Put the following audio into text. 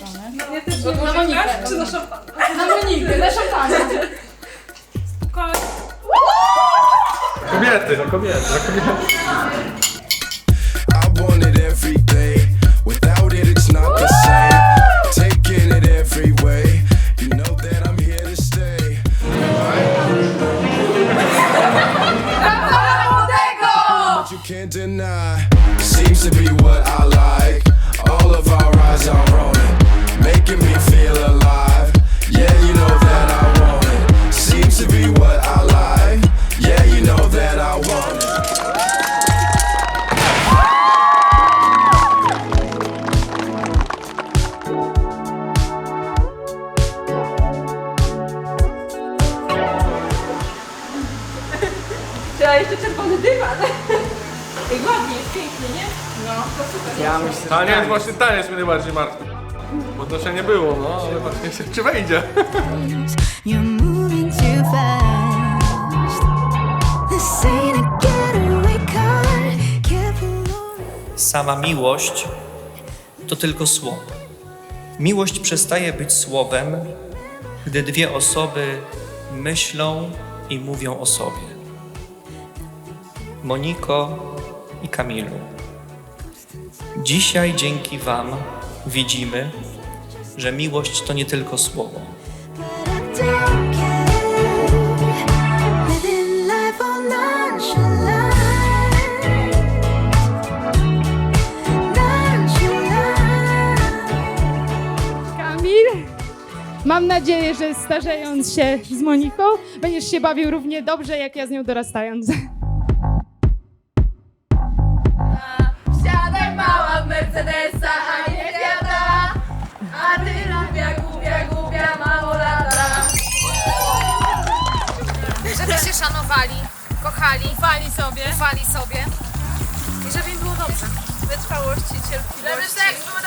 Ja też No, nie na Monikę. czy na szampana? Na Monikę, na szampana. Ko- Kobiety, na kobiety, na kobiety. I want it every day. Without it, it's not the same. Taking it every way. You know that I'm here to stay. But you can't deny. Seems to be what I like. All of our eyes are on it. Making me feel alive. Yeah, you know that I want it. Seems to be what I like. Yeah, you know that I want it. Trzeba jeszcze czerwony dywan. Ej, ładnie, jest pięknie, nie? No, to super. Ja myślę, że Taniec, właśnie taniec mnie najbardziej martwi. Podnoszenie było, no, ale właśnie się- czy wejdzie? You're moving too fast. This ain't a getaway car. Careful, Sama miłość to tylko słowo. Miłość przestaje być słowem, gdy dwie osoby myślą i mówią o sobie. Moniko i Kamilu. Dzisiaj dzięki Wam widzimy, że miłość to nie tylko słowo. Kamil, mam nadzieję, że starzejąc się z Moniką, będziesz się bawił równie dobrze, jak ja z nią dorastając. Szanowali, kochali, ufali sobie, ufali sobie i żeby im było dobrze. Wytrwałości, cierpliwości. Żeby seks był dobry!